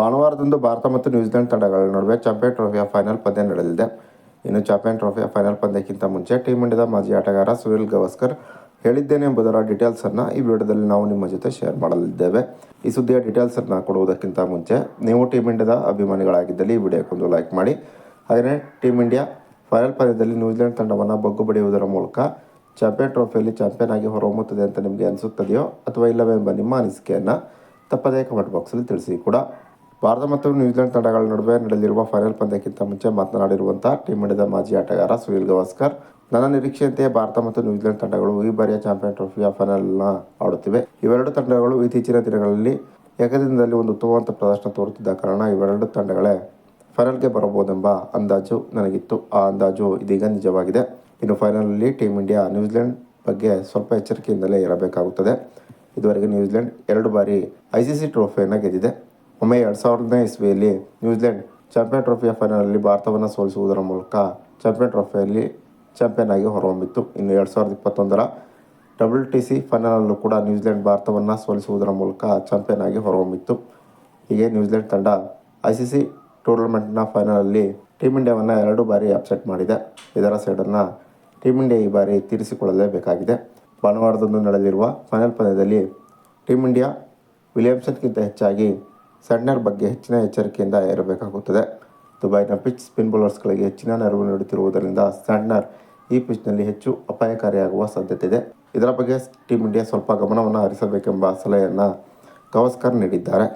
ಭಾನುವಾರದಂದು ಭಾರತ ಮತ್ತು ನ್ಯೂಜಿಲೆಂಡ್ ತಂಡಗಳ ನಡುವೆ ಚಾಂಪಿಯನ್ ಟ್ರೋಫಿಯ ಫೈನಲ್ ಪಂದ್ಯ ನಡೆಯಲಿದೆ. ಇನ್ನು ಚಾಂಪಿಯನ್ ಟ್ರೋಫಿಯ ಫೈನಲ್ ಪಂದ್ಯಕ್ಕಿಂತ ಮುಂಚೆ ಟೀಮ್ ಇಂಡಿಯಾದ ಮಾಜಿ ಆಟಗಾರ ಸುನಿಲ್ ಗವಾಸ್ಕರ್ ಹೇಳಿದ್ದೇನೆ ಎಂಬುದರ ಡೀಟೇಲ್ಸನ್ನು ಈ ವಿಡಿಯೋದಲ್ಲಿ ನಾವು ನಿಮ್ಮ ಜೊತೆ ಶೇರ್ ಮಾಡಲಿದ್ದೇವೆ. ಈ ಸುದ್ದಿಯ ಡೀಟೇಲ್ಸನ್ನು ಕೊಡುವುದಕ್ಕಿಂತ ಮುಂಚೆ ನೀವು ಟೀಮ್ ಇಂಡಿಯಾದ ಅಭಿಮಾನಿಗಳಾಗಿದ್ದಲ್ಲಿ ಈ ವಿಡಿಯೋಕ್ಕೊಂದು ಲೈಕ್ ಮಾಡಿ. ಹಾಗೆಯೇ ಟೀಮ್ ಇಂಡಿಯಾ ಫೈನಲ್ ಪಂದ್ಯದಲ್ಲಿ ನ್ಯೂಜಿಲೆಂಡ್ ತಂಡವನ್ನು ಬಗ್ಗು ಬಡಿಯುವುದರ ಮೂಲಕ ಚಾಂಪಿಯನ್ ಟ್ರೋಫಿಯಲ್ಲಿ ಚಾಂಪಿಯನ್ ಆಗಿ ಹೊರಹೊಮ್ಮುತ್ತದೆ ಅಂತ ನಿಮಗೆ ಅನಿಸುತ್ತದೆಯೋ ಅಥವಾ ಇಲ್ಲವೇ ಎಂಬ ನಿಮ್ಮ ಅನಿಸಿಕೆಯನ್ನು ತಪ್ಪದೇ ಕಮೆಂಟ್ ಬಾಕ್ಸಲ್ಲಿ ತಿಳಿಸಿ ಕೂಡ. ಭಾರತ ಮತ್ತು ನ್ಯೂಜಿಲೆಂಡ್ ತಂಡಗಳ ನಡುವೆ ನಡೆಯಲಿರುವ ಫೈನಲ್ ಪಂದ್ಯಕ್ಕಿಂತ ಮುಂಚೆ ಮಾತನಾಡಿರುವಂಥ ಟೀಮ್ ಇಂಡಿಯಾದ ಮಾಜಿ ಆಟಗಾರ ಸುನಿಲ್ ಗವಾಸ್ಕರ್. ನನ್ನ ನಿರೀಕ್ಷೆಯಂತೆ ಭಾರತ ಮತ್ತು ನ್ಯೂಜಿಲೆಂಡ್ ತಂಡಗಳು ಈ ಬಾರಿಯ ಚಾಂಪಿಯನ್ ಟ್ರೋಫಿಯ ಫೈನಲ್ನ ಆಡುತ್ತಿವೆ. ಇವೆರಡು ತಂಡಗಳು ಇತ್ತೀಚಿನ ದಿನಗಳಲ್ಲಿ ಏಕದಿನದಲ್ಲಿ ಒಂದು ಉತ್ತಮವಂತ ಪ್ರದರ್ಶನ ತೋರುತ್ತಿದ್ದ ಕಾರಣ ಇವೆರಡು ತಂಡಗಳೇ ಫೈನಲ್ಗೆ ಬರಬಹುದೆಂಬ ಅಂದಾಜು ನನಗಿತ್ತು. ಆ ಅಂದಾಜು ಇದೀಗ ನಿಜವಾಗಿದೆ. ಇನ್ನು ಫೈನಲಲ್ಲಿ ಟೀಮ್ ಇಂಡಿಯಾ, ನ್ಯೂಜಿಲೆಂಡ್ ಬಗ್ಗೆ ಸ್ವಲ್ಪ ಎಚ್ಚರಿಕೆಯಿಂದಲೇ ಇರಬೇಕಾಗುತ್ತದೆ. ಇದುವರೆಗೆ ನ್ಯೂಜಿಲೆಂಡ್ ಎರಡು ಬಾರಿ ಐ ಸಿ ಸಿ ಟ್ರೋಫಿಯನ್ನು ಗೆದ್ದಿದೆ. ಒಮ್ಮೆ ಎರಡು ಸಾವಿರದನೇ ಇಸ್ವಿಯಲ್ಲಿ ನ್ಯೂಜಿಲೆಂಡ್ ಚಾಂಪಿಯನ್ ಟ್ರೋಫಿಯ ಫೈನಲಲ್ಲಿ ಭಾರತವನ್ನು ಸೋಲಿಸುವುದರ ಮೂಲಕ ಚಾಂಪಿಯನ್ ಟ್ರೋಫಿಯಲ್ಲಿ ಚಾಂಪಿಯನ್ ಆಗಿ ಹೊರಹೊಮ್ಮಿತ್ತು. ಇನ್ನು ಎರಡು ಸಾವಿರದ ಇಪ್ಪತ್ತೊಂದರ ಡಬ್ಲ್ಯೂ ಟಿ ಸಿ ಫೈನಲಲ್ಲೂ ಕೂಡ ನ್ಯೂಜಿಲೆಂಡ್ ಭಾರತವನ್ನು ಸೋಲಿಸುವುದರ ಮೂಲಕ ಚಾಂಪಿಯನ್ ಆಗಿ ಹೊರಹೊಮ್ಮಿತ್ತು. ಹೀಗೆ ನ್ಯೂಜಿಲೆಂಡ್ ತಂಡ ಐ ಸಿ ಸಿ ಟೂರ್ನಮೆಂಟ್ನ ಫೈನಲಲ್ಲಿ ಟೀಮ್ ಇಂಡಿಯಾವನ್ನು ಎರಡು ಬಾರಿ ಅಪ್ಸೆಟ್ ಮಾಡಿದೆ. ಇದರ ಸೈಡನ್ನು ಟೀಮ್ ಇಂಡಿಯಾ ಈ ಬಾರಿ ತೀರಿಸಿಕೊಳ್ಳಲೇಬೇಕಾಗಿದೆ. ಭಾನುವಾರದಂದು ನಡೆದಿರುವ ಫೈನಲ್ ಪಂದ್ಯದಲ್ಲಿ ಟೀಮ್ ಇಂಡಿಯಾ ವಿಲಿಯಮ್ಸನ್ಗಿಂತ ಹೆಚ್ಚಾಗಿ ಸೆಂಟ್ನರ್ ಬಗ್ಗೆ ಹೆಚ್ಚಿನ ಎಚ್ಚರಿಕೆಯಿಂದ ಇರಬೇಕಾಗುತ್ತದೆ. ದುಬೈನ ಪಿಚ್ ಸ್ಪಿನ್ ಬೌಲರ್ಸ್ಗಳಿಗೆ ಹೆಚ್ಚಿನ ನೆರವು ನೀಡುತ್ತಿರುವುದರಿಂದ ಸ್ಯಾಂಡ್ನರ್ ಈ ಪಿಚ್ನಲ್ಲಿ ಹೆಚ್ಚು ಅಪಾಯಕಾರಿಯಾಗುವ ಸಾಧ್ಯತೆ ಇದೆ ಇದರ ಬಗ್ಗೆ ಟೀಮ್ ಇಂಡಿಯಾ ಸ್ವಲ್ಪ ಗಮನವನ್ನು ಹರಿಸಬೇಕೆಂಬ ಸಲಹೆಯನ್ನು ಗವಾಸ್ಕರ್ ನೀಡಿದ್ದಾರೆ.